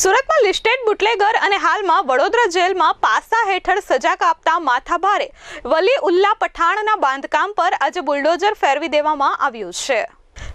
સુરતમાં listed bootlegger અને હાલમાં વડોદરા જેલમાં પાસા હેઠળ સજા કાપતા માથાભારે. વલી ઉલ્લા પઠાણના બાંધકામ પર આજે બુલડોઝર ફેરવી દેવામાં આવ્યું છે.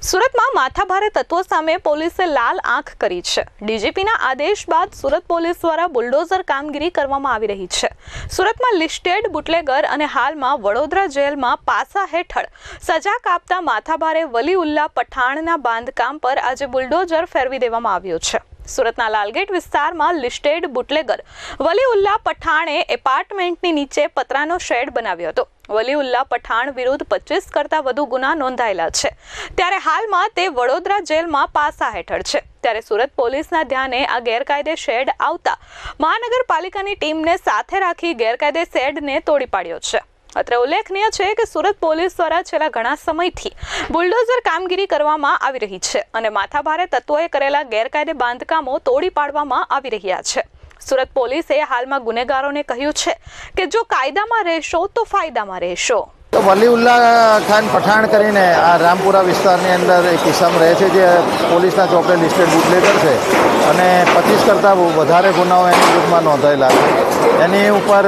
સુરતમાં માથાભારે તત્વો સામે પોલીસે લાલ આંખ કરી છે. ડીજીપીના આદેશ બાદ સુરત પોલીસ દ્વારા બુલડોઝર કામગીરી કરવામાં આવી રહી છે. સુરતમાં લિસ્ટેડ બુટલેગર અને હાલમાં વડોદરા જેલમાં પાસા હેઠળ સજા કાપતા માથાભારે વલી ઉલ્લા પઠાણના બાંધકામ પર આજે બુલડોઝર ફેરવી દેવામાં આવ્યું છે. સુરતના લાલગેટ વિસ્તારમાં લિસ્ટેડ બુટલેગર વલીઉલ્લા પઠાણે એપાર્ટમેન્ટની નીચે પતરાનો શેડ બનાવ્યો હતો. વલીઉલ્લા પઠાણ વિરુદ્ધ પચીસ કરતાં વધુ ગુના નોંધાયેલા છે. ત્યારે હાલમાં તે વડોદરા જેલમાં પાસા હેઠળ છે. ત્યારે સુરત પોલીસના ધ્યાને આ ગેરકાયદે શેડ આવતા મહાનગરપાલિકાની ટીમને સાથે રાખી ગેરકાયદે શેડને તોડી પાડ્યો છે. અત્રે ઉલ્લેખનીય છે કે સુરત પોલીસ દ્વારા છેલ્લા ઘણા સમયથી બુલડોઝર કામગીરી કરવામાં આવી રહી છે અને માથાભારે તત્વોએ કરેલા ગેરકાયદે બાંધકામો તોડી પાડવામાં આવી રહ્યા છે. સુરત પોલીસે હાલમાં ગુનેગારોને કહ્યું છે કે જો કાયદામાં રહેશો તો ફાયદામાં રહેશો. તો વલીઉલ્લા ખાન પઠાણ કરીને આ રામપુરા વિસ્તારની અંદર એક કિસ્સામ રહે છે જે પોલીસના ચોપડે લિસ્ટેડ બુટલેટર છે અને પચીસ કરતાં વધારે ગુનાઓ એની વિરુદ્ધમાં નોંધાયેલા છે. એની ઉપર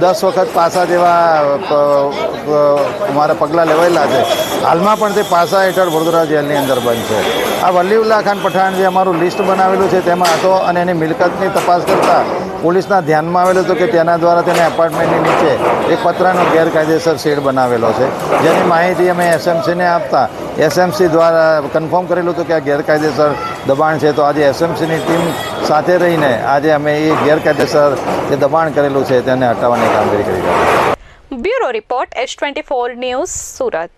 દસ વખત પાસા જેવા પ- પગલાં લેવાયેલા છે. હાલમાં પણ તે પાસા હેઠળ વડોદરા જેલની અંદર બંધ છે. આ વલીઉલ્લા ખાન પઠાણ જે અમારું લિસ્ટ બનાવેલું છે, તેમાં હતો અને એની મિલકતની તપાસ કરતાં પોલીસના ધ્યાનમાં આવેલું હતું કે તેના દ્વારા તેને એપાર્ટમેન્ટની નીચે એક પતરાનો ગેરકાયદેસર શેડ બનાવેલો છે. જેની માહિતી અમે એસએમસીને આપતા, એસએમસી દ્વારા કન્ફર્મ કરેલું હતું કે આ ગેરકાયદેસર દબાણ છે, તો આજે એસએમસીની ટીમ સાથે રહીને આજે અમે એ ગેરકાયદેસર જે દબાણ કરેલું છે, તેને હટાવવાની કામગીરી કરી રહ્યા bureau report S twenty four news Surat.